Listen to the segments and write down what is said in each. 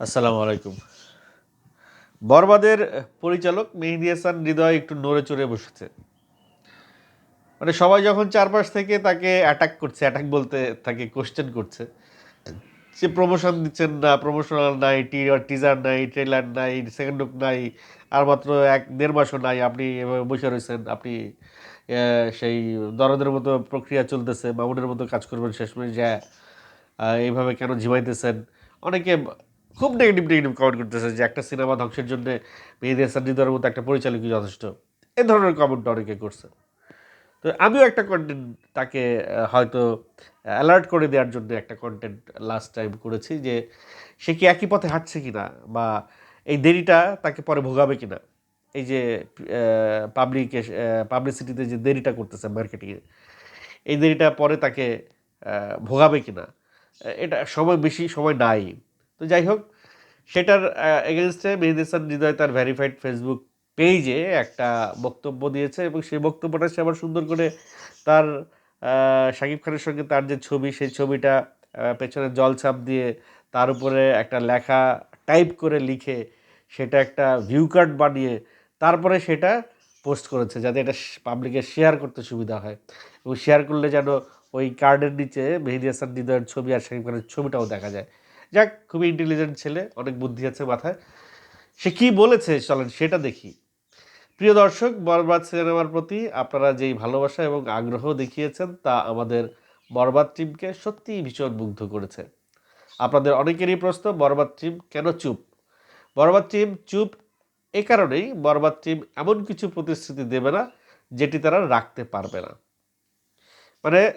আসসালামু আলাইকুম। বরবাদের পরিচালক মেহেদি হাসান হৃদয় একটু নড়ে চড়ে বসেছে। মানে সবাই যখন চারপাশ থেকে তাকে অ্যাটাক করছে অ্যাটাক বলতে তাকে কোশ্চেন করছে। যে প্রমোশন দিচ্ছেন না প্রমোশনাল নাই টিজার নাই ট্রেলার নাই সেকেন্ড লুক নাই, আর মাত্র এক দেড় মাসও নাই, আপনি এভাবে বসে রয়েছেন, আপনি সেই দরদের মতো প্রক্রিয়া চলতেছে, মামুনের মতো কাজ করবেন শেষমেশ, যা এইভাবে কেন ঝিমাইতেছেন? অনেকে খুব নেগেটিভ নেগেটিভ কমেন্ট করতেছে যে একটা সিনেমা ধ্বংসের জন্য মেহেদি হাসান হৃদয়ের মতো একটা পরিচালকই যথেষ্ট? এ ধরনের কমেন্ট অনেকে করছে। তো আমিও একটা কন্টেন্ট তাকে হয়তো অ্যালার্ট করে দেওয়ার জন্য একটা কন্টেন্ট লাস্ট টাইম করেছি যে সে কি একই পথে হাঁটছে কি না বা এই দেরিটা তাকে পরে ভোগাবে কিনা? এই যে পাবলিকে পাবলিসিটিতে যে দেরিটা করতেছে মার্কেটিংয়ে এই দেরিটা পরে তাকে ভোগাবে কি না এটা সময় বেশি, সময় নাই। তো যাই হোক সেটার এগেনস্টে মেহেদি হাসান হৃদয় তার ভেরিফাইড ফেসবুক পেজে একটা বক্তব্য দিয়েছে এবং সেই বক্তব্যটা সে আবার সুন্দর করে তার শাকিব খানের সঙ্গে তার যে ছবি, সেই ছবিটা পেছনে জল ছাপ দিয়ে তার উপরে একটা লেখা টাইপ করে লিখে সেটা একটা ভিউ কার্ড বানিয়ে তারপরে সেটা পোস্ট করেছে যাতে এটা পাবলিকে শেয়ার করতে সুবিধা হয়। এবং শেয়ার করলে যেন ওই কার্ডের নিচে মেহেদি হাসান হৃদয়ের ছবি আর শাকিব খানের ছবিটাও দেখা যায়। যাক, খুবই ইন্টেলিজেন্ট ছেলে, অনেক বুদ্ধি আছে মাথায়। সে কি বলেছে চলেন সেটা দেখি। প্রিয় দর্শক, বরবাদ সিনেমার প্রতি আপনারা যেই ভালোবাসা এবং আগ্রহ দেখিয়েছেন, তা আমাদের বরবাদ টিমকে সত্যিই ভীষণ মুগ্ধ করেছে। আপনাদের অনেকেরই প্রশ্ন, বরবাদ টিম কেন চুপ? বরবাদ টিম চুপ এ কারণেই বরবাদ টিম এমন কিছু প্রতিশ্রুতি দেবে না, যেটি তারা রাখতে পারবে না। মানে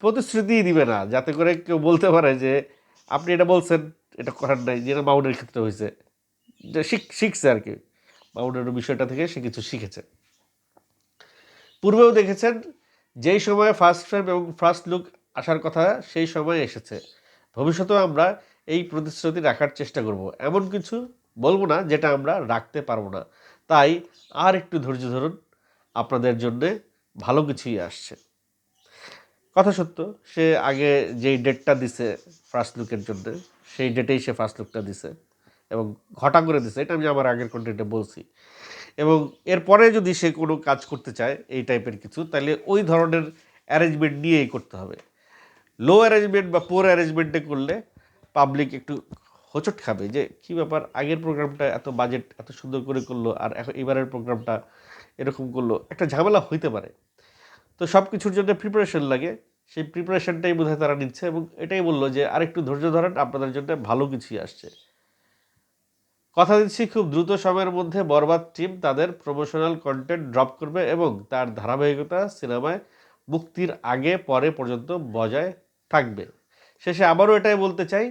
প্রতিশ্রুতিই দিবে না, যাতে করে কেউ বলতে পারে যে আপনি এটা বলছেন, এটা করার নাই, যেটা মাউনের ক্ষেত্রে হয়েছে। যে শিখ- শিখছে আর কি। মাউনের বিষয়টা থেকে সে কিছু শিখেছে। পূর্বেও দেখেছেন, যেই সময়ে ফার্স্ট ফ্রেম এবং ফার্স্ট লুক আসার কথা, সেই সময় এসেছে। ভবিষ্যতেও আমরা এই প্রতিশ্রুতি রাখার চেষ্টা করব। এমন কিছু বলব না, যেটা আমরা রাখতে পারব না। তাই আর একটু ধৈর্য ধরুন, আপনাদের জন্যে ভালো কিছুই আসছে। কথা সত্য, সে আগে যেই ডেটটা দিছে ফার্স্ট লুকের জন্য সেই ডেটেই সে ফার্স্ট লুকটা দিছে এবং ঘটা করে দিছে। এটা আমি আমার আগের কন্টেন্টে বলছি। এবং এরপরে যদি সে কোনো কাজ করতে চায় এই টাইপের কিছু, তাহলে ওই ধরনের অ্যারেঞ্জমেন্ট নিয়েই করতে হবে। লো অ্যারেঞ্জমেন্ট বা পোর অ্যারেঞ্জমেন্টে করলে পাবলিক একটু হোঁচট খাবে যে, কী ব্যাপার, আগের প্রোগ্রামটা এত বাজেট এত সুন্দর করে করল, আর এখন এবারের প্রোগ্রামটা এরকম করল। একটা ঝামেলা হইতে পারে। তো সব কিছুর জন্য প্রিপারেশন লাগে। সেই প্রিপারেশনটাই বোধহয় তারা নিচ্ছে এবং এটাই বলল যে আরেকটু ধৈর্য ধরেন, আপনাদের জন্য ভালো কিছুই আসছে। কথা দিচ্ছি খুব দ্রুত সময়ের মধ্যে বরবাদ টিম তাদের প্রমোশনাল কন্টেন্ট ড্রপ করবে এবং তার ধারাবাহিকতা সিনেমায় মুক্তির আগে, পরে পর্যন্ত বজায় থাকবে। শেষে আবারও এটাই বলতে চাই,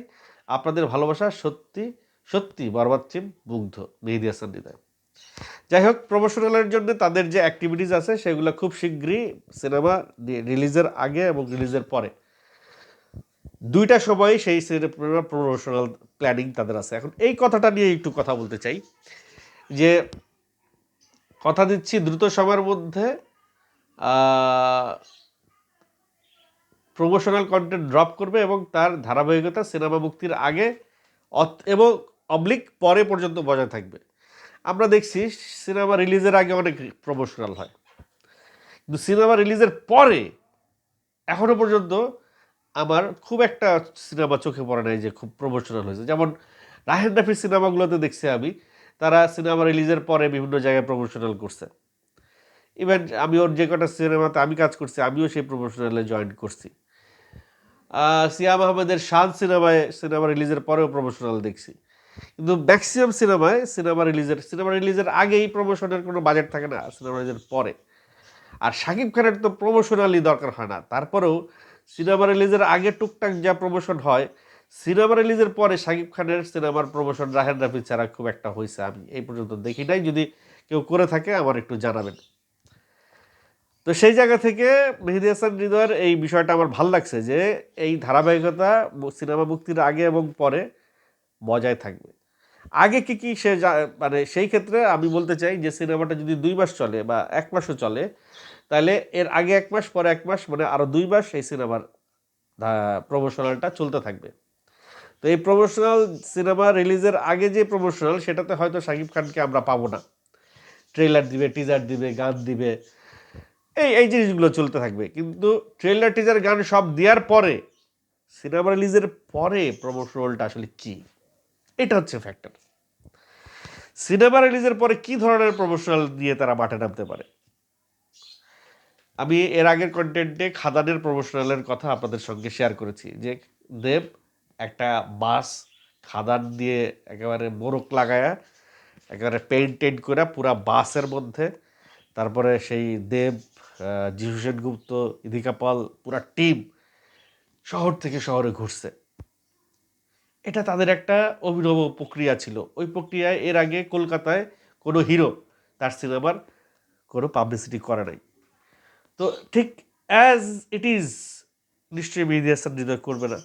আপনাদের ভালোবাসা সত্যি সত্যি বরবাদ টিম মুগ্ধ। মেহেদি হাসান হৃদয় যাই হোক প্রমোশনালের জন্য তাদের যে অ্যাক্টিভিটিস আছে, সেগুলো খুব শীঘ্রই সিনেমা রিলিজের আগে এবং রিলিজের পরে। দুইটা সময় সেই সিনেমা প্রমোশনাল প্ল্যানিং তাদের আছে। এখন এই কথাটা নিয়ে একটু কথা বলতে চাই, যে কথা দিচ্ছি দ্রুত সময়ের মধ্যে প্রমোশনাল কন্টেন্ট ড্রপ করবে এবং তার ধারাবাহিকতা সিনেমা মুক্তির আগে এবং অবলিক পরে পর্যন্ত বজায় থাকবে। আমরা দেখছি সিনেমা রিলিজের আগে অনেক প্রমোশনাল হয়। কিন্তু সিনেমা রিলিজের পরে, এখনও পর্যন্ত আমার খুব একটা সিনেমা চোখে পড়ে নাই যে খুব প্রমোশনাল হয়েছে। যেমন রাহেন রাফির সিনেমাগুলোতে দেখছি আমি, তারা সিনেমা রিলিজের পরে বিভিন্ন জায়গায় প্রমোশনাল করছে। ইভেন আমি ওর যে কটা সিনেমাতে আমি কাজ করছি, আমিও সেই প্রমোশনালে জয়েন করছি। সিয়াম আহমেদের শান সিনেমায়, সিনেমা রিলিজের পরেও প্রমোশনাল দেখছি। কিন্তু ম্যাক্সিমাম সিনেমায় সিনেমা রিলিজের সিনেমা রিলিজের আগেই প্রমোশনের কোনো বাজেট থাকে না সিনেমা রিলিজের পরে। আর শাকিব খানের তো প্রমোশনালি দরকার হয় না। তারপরেও সিনেমা রিলিজের আগে টুকটাক যা প্রমোশন হয় সিনেমা রিলিজের পরে শাকিব খানের সিনেমার প্রমোশন রাহের রাফি ছাড়া খুব একটা হয়েছে আমি এই পর্যন্ত দেখি নাই, যদি কেউ করে থাকে আমার একটু জানাবেন। তো সেই জায়গা থেকে মেহেদি হাসান হৃদয়ের এই বিষয়টা আমার ভালো লাগছে যে, এই ধারাবাহিকতা সিনেমা মুক্তির আগে এবং পরে বজায় থাকবে। আগে কি কি সে মানে সেই ক্ষেত্রে আমি বলতে চাই যে, সিনেমাটা যদি দুই মাস চলে বা এক মাসও চলে, তাহলে এর আগে এক মাস, পরে এক মাস মানে আরও দুই মাস এই সিনেমার প্রমোশনালটা চলতে থাকবে। তো এই প্রমোশনাল সিনেমা রিলিজের আগে যে প্রমোশনাল সেটাতে হয়তো শাকিব খানকে আমরা পাবো না। ট্রেলার দিবে টিজার দিবে, গান দিবে, এই এই জিনিসগুলো চলতে থাকবে। কিন্তু ট্রেলার টিজার গান সব দেওয়ার পরে, সিনেমা রিলিজের পরে প্রমোশনালটা আসলে কি? এটা হচ্ছে ফ্যাক্টর সিনেমা রিলিজের পরে কি ধরনের প্রমোশনাল দিয়ে তারা মাঠে নামতে পারে? আমি এর আগের কন্টেন্টে খাদানের প্রমোশনালের কথা আপনাদের সঙ্গে শেয়ার করেছি যে দেব একটা বাস খাদান দিয়ে একেবারে মোরক লাগায়া একেবারে পেইন্ট টেন্ট করে পুরা বাসের মধ্যে তারপরে সেই দেব আহ, জিহু সেনগুপ্ত ইদিকা পুরা টিম শহর থেকে শহরে ঘুরছে। এটা তাদের একটা অভিনব প্রক্রিয়া ছিল। ওই প্রক্রিয়ায় এর আগে কলকাতায় কোনো হিরো তার সিনেমার কোনো পাবলিসিটি করা নাই। তো ঠিক অ্যাজ ইট ইজ নিশ্চয়ই মেহেদি হাসান হৃদয় করবে না।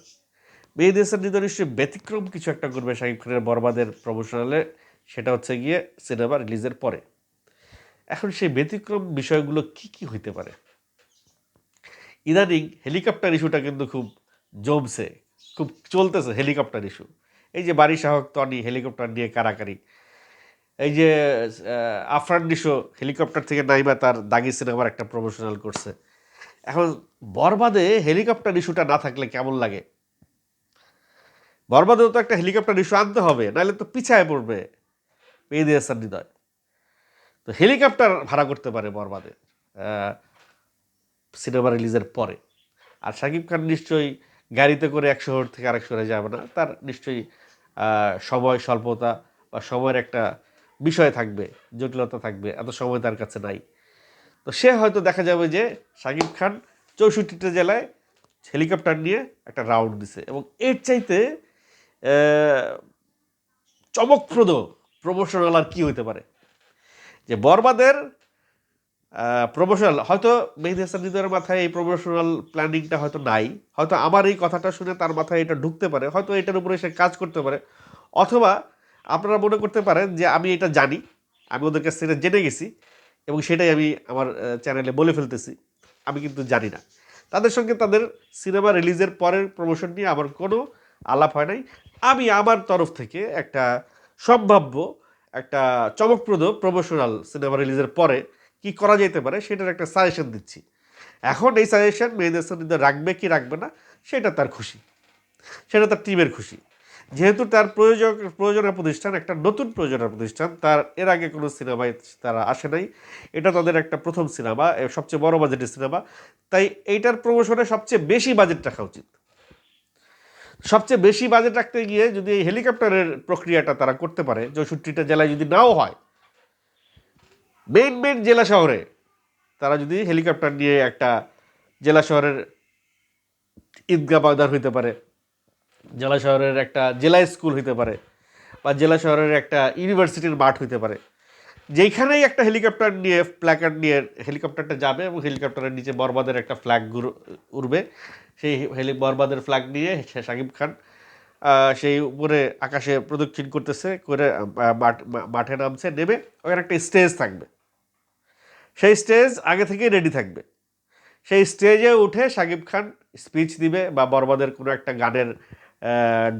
মেহেদি হাসান হৃদয় নিশ্চয়ই ব্যতিক্রম কিছু একটা করবে শাহিব খানের বরবাদের প্রমোশনালে সেটা হচ্ছে গিয়ে সিনেমা রিলিজের পরে। এখন সেই ব্যতিক্রম বিষয়গুলো কি কি হইতে পারে? ইদানিং হেলিকপ্টার ইস্যুটা কিন্তু খুব জমছে। খুব চলতেছে হেলিকপ্টার ইস্যু এই যে বাড়ি শাহক তনি হেলিকপ্টার নিয়ে কারাকারি। এই যে আফরান নিশো হেলিকপ্টার থেকে নাইবা তার দাগি সিনেমার একটা প্রমোশনাল করছে। এখন বরবাদে হেলিকপ্টার ইস্যুটা না থাকলে কেমন লাগে? বরবাদেও তো একটা হেলিকপ্টার ইস্যু আনতে হবে, নাহলে তো পিছায় পড়বে। মেহেদি হাসান হৃদয় তো হেলিকপ্টার ভাড়া করতে পারে বরবাদে সিনেমা রিলিজের পরে। আর শাকিব খান নিশ্চয়ই গাড়িতে করে এক শহর থেকে আরেক শহরে যাবে না। তার নিশ্চয়ই সময়, স্বল্পতা বা সময়ের একটা বিষয় থাকবে, জটিলতা থাকবে, এত সময় তার কাছে নাই। তো সে হয়তো দেখা যাবে যে শাকিব খান চৌষট্টিটা জেলায় হেলিকপ্টার নিয়ে একটা রাউন্ড দিছে এবং এর চাইতে চমকপ্রদ প্রমোশনাল আর কি হতে পারে? যে বরবাদের প্রমোশনাল হয়তো মেহেদি হাসান হৃদয়ের মাথায় এই প্রমোশনাল প্ল্যানিংটা হয়তো নাই, হয়তো আমার এই কথাটা শুনে তার মাথায় এটা ঢুকতে পারে, হয়তো এটার উপরে সে কাজ করতে পারে। অথবা আপনারা মনে করতে পারেন যে আমি এটা জানি, আমি ওদের কাছ থেকে জেনে গেছি এবং সেটাই আমি আমার চ্যানেলে বলে ফেলতেছি, আমি কিন্তু জানি না। তাদের সঙ্গে তাদের সিনেমা রিলিজের পরের প্রমোশন নিয়ে আমার কোনো আলাপ হয় নাই। আমি আমার তরফ থেকে একটা সম্ভাব্য, একটা চমকপ্রদ প্রমোশনাল সিনেমা রিলিজের পরে কি করা যেতে পারে সেটার একটা সাজেশন দিচ্ছি। এখন এই সাজেশন হাসান হৃদয় রাখবে কি রাখবে না, সেটা তার খুশি। সেটা তার টিমের খুশি। যেহেতু তার প্রয়োজক, প্রযোজনা প্রতিষ্ঠান, একটা নতুন প্রযোজনা প্রতিষ্ঠান, তার এর আগে কোনো সিনেমায় তারা আসে নাই। এটা তাদের একটা প্রথম সিনেমা সবচেয়ে বড় বাজেটের সিনেমা। তাই এইটার প্রমোশনে সবচেয়ে বেশি বাজেট রাখা উচিত। সবচেয়ে বেশি বাজেট রাখতে গিয়ে যদি এই হেলিকপ্টারের প্রক্রিয়াটা তারা করতে পারে, চৌষট্টিটা জেলায় যদি নাও হয় মেন মেন জেলা শহরে। তারা যদি হেলিকপ্টার নিয়ে একটা জেলা শহরের ঈদগাহ ময়দান হইতে পারে, জেলা শহরের একটা জেলা স্কুল হইতে পারে, বা জেলা শহরের একটা ইউনিভার্সিটির মাঠ হইতে পারে, যেইখানেই একটা হেলিকপ্টার নিয়ে প্ল্যাকার্ড নিয়ে হেলিকপ্টারটা যাবে এবং হেলিকপ্টারের নিচে বরবাদের একটা ফ্ল্যাগ উড়বে, সেই হেলি বরবাদের ফ্ল্যাগ নিয়ে শাকিব খান সেই উপরে আকাশে প্রদক্ষিণ করতেছে, করে মাঠে নামছে, নেমে ওখানে একটা স্টেজ থাকবে। সেই স্টেজ আগে থেকেই রেডি থাকবে। সেই স্টেজে উঠে শাকিব খান স্পিচ দিবে বা বরবাদের কোনো একটা গানের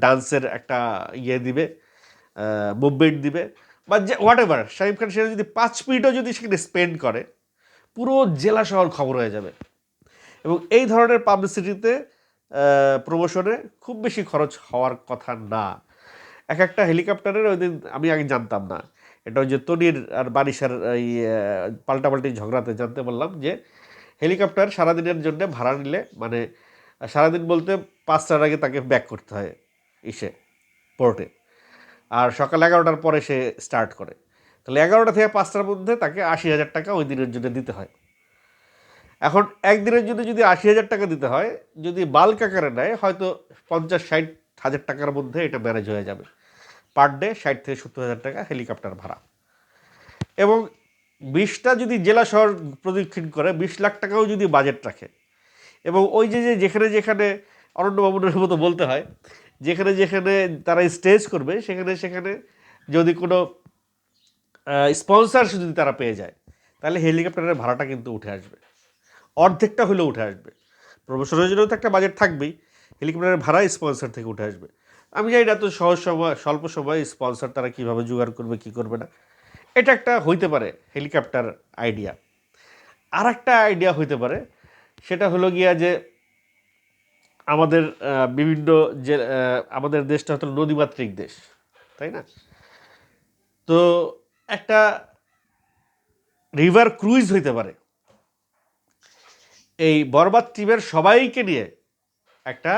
ডান্সের একটা ইয়ে দিবে মুভমেন্ট দিবে বা যে হোয়াট এভার শাকিব খান সেটা যদি পাঁচ মিনিটও যদি সেখানে স্পেন্ড করে, পুরো জেলা শহর খবর হয়ে যাবে। এবং এই ধরনের পাবলিসিটিতে প্রমোশনে খুব বেশি খরচ হওয়ার কথা না। এক একটা হেলিকপ্টারের ওই দিন আমি আগে জানতাম না। এটা ওই যে তনির আর বারিশার এই পাল্টাপাল্টি ঝগড়াতে জানতে পারলাম যে হেলিকপ্টার সারাদিনের জন্য ভাড়া নিলে মানে সারাদিন বলতে পাঁচটার আগে তাকে ব্যাক করতে হয় ইসে, পোর্টে। আর সকাল এগারোটার পরে সে স্টার্ট করে। তাহলে এগারোটা থেকে পাঁচটার মধ্যে তাকে আশি হাজার টাকা ওই দিনের জন্য দিতে হয়। এখন একদিনের জন্য যদি আশি হাজার টাকা দিতে হয়, যদি বাল্ক আকারে নেয়, হয়তো পঞ্চাশ ষাট হাজার টাকার মধ্যে এটা ম্যানেজ হয়ে যাবে। পার ডে ষাট থেকে সত্তর হাজার টাকা হেলিকপ্টার ভাড়া। এবং বিশটা যদি জেলা শহর প্রদক্ষিণ করে, বিশ লাখ টাকাও যদি বাজেট রাখে, এবং ওই যে যেখানে যেখানে অরণ্য বাবুনের মতো বলতে হয়, যেখানে যেখানে তারা স্টেজ করবে, সেখানে সেখানে যদি কোনো স্পন্সার যদি তারা পেয়ে যায়, তাহলে হেলিকপ্টারের ভাড়াটা কিন্তু উঠে আসবে। অর্ধেকটা হলেও উঠে আসবে। প্রমোশনের জন্য তো একটা বাজেট থাকবেই। হেলিকপ্টারের ভাড়া স্পন্সর থেকে উঠে আসবে। আমি জানি না তো সহজ সময় স্বল্প সময় স্পন্সর তারা কীভাবে জোগাড় করবে, কি করবে না। এটা একটা হইতে পারে হেলিকপ্টার আইডিয়া আর একটা আইডিয়া হইতে পারে, সেটা হলো গিয়া যে আমাদের বিভিন্ন যে আমাদের দেশটা হতো নদীমাতৃক দেশ, তাই না? তো একটা রিভার ক্রুইজ হইতে পারে। এই বরবাদ টিমের সবাইকে নিয়ে একটা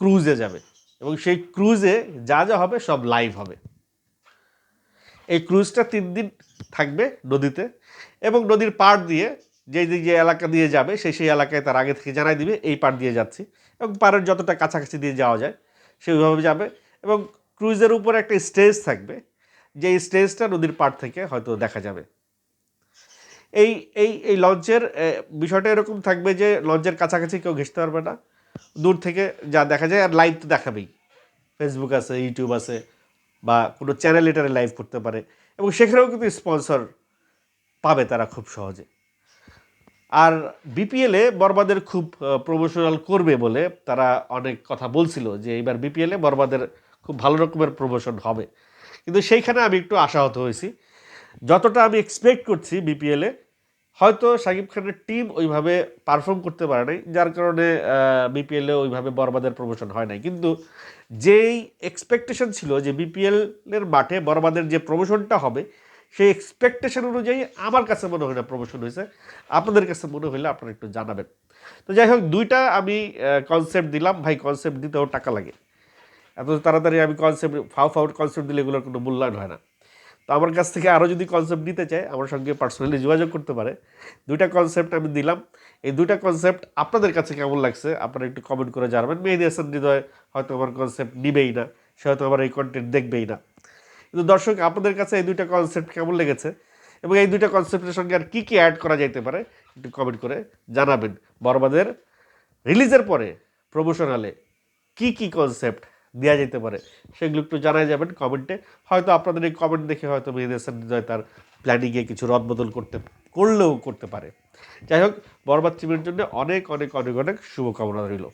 ক্রুজে যাবে। এবং সেই ক্রুজে যা যা হবে সব লাইভ হবে। এই ক্রুজটা তিন দিন থাকবে নদীতে এবং নদীর পাড় দিয়ে যে যে এলাকা দিয়ে যাবে, সেই সেই এলাকায় তার আগে থেকে জানাই দিবে, এই পাড় দিয়ে যাচ্ছি। এবং পাড়ের যতটা কাছাকাছি দিয়ে যাওয়া যায় সেইভাবে যাবে। এবং ক্রুজের উপর একটা স্টেজ থাকবে যে স্টেজটা নদীর পাড় থেকে হয়তো দেখা যাবে। এই এই এই লঞ্চের বিষয়টা এরকম থাকবে যে লঞ্চের কাছাকাছি কেউ ঘেসতে পারবে না। দূর থেকে যা দেখা যায় আর লাইভ তো দেখাবেই। ফেসবুক আছে ইউটিউব আছে, বা কোনো চ্যানেল এটারে লাইভ করতে পারে। এবং সেখানেও কিন্তু স্পন্সর পাবে তারা খুব সহজে। আর বিপিএলে বরবাদের খুব প্রমোশনাল করবে বলে তারা অনেক কথা বলছিল যে এইবার বিপিএলে বরবাদের খুব ভালো রকমের প্রমোশন হবে। কিন্তু সেইখানে আমি একটু আশাহত হয়েছি। যতটা আমি এক্সপেক্ট করছি বিপিএলে হয়তো শাকিব খানের টিম ওইভাবে পারফর্ম করতে পারে নাই, যার কারণে বিপিএলে ওইভাবে বরবাদের প্রমোশন হয় নাই। কিন্তু যেই এক্সপেকটেশন ছিল যে বিপিএলের মাঠে বরবাদের যে প্রমোশনটা হবে, সেই এক্সপেকটেশন অনুযায়ী আমার কাছে মনে হয় না প্রমোশন হয়েছে। আপনাদের কাছে মনে হলে আপনারা একটু জানাবেন। তো যাই হোক, দুইটা আমি কনসেপ্ট দিলাম। ভাই কনসেপ্ট দিতেও টাকা লাগে। এত তাড়াতাড়ি আমি কনসেপ্ট ফাউ ফাউ কনসেপ্ট দিলে এগুলোর কোনো মূল্যায়ন হয় না। তো আমার কাছ থেকে আরও যদি কনসেপ্ট নিতে চায়, আমার সঙ্গে পার্সোনালি যোগাযোগ করতে পারে। দুইটা কনসেপ্ট আমি দিলাম। এই দুইটা কনসেপ্ট আপনাদের কাছে কেমন লাগছে? আপনারা একটু কমেন্ট করে জানাবেন। মেহেদি হাসান হৃদয় হয়তো আমার কনসেপ্ট নিবেই না, সে হয়তো আমার এই কন্টেন্ট দেখবেই না। কিন্তু দর্শক, আপনাদের কাছে এই দুইটা কনসেপ্ট কেমন লেগেছে? এবং এই দুইটা কনসেপ্টের সঙ্গে আর কী কী অ্যাড করা যেতে পারে, একটু কমেন্ট করে জানাবেন। বরবাদের রিলিজের পরে প্রমোশনালে কী কী কনসেপ্ট দেওয়া যেতে পারে। সেগুলো একটু জানাই যাবেন কমেন্টে। হয়তো আপনাদের এই কমেন্ট দেখে হয়তো মেহেদি হাসান হৃদয় তার প্ল্যানিংয়ে কিছু রদবদল করতে, করলেও করতে পারে। যাই হোক, বরবাদ টিমের জন্য অনেক অনেক অনেক অনেক শুভকামনা রইল।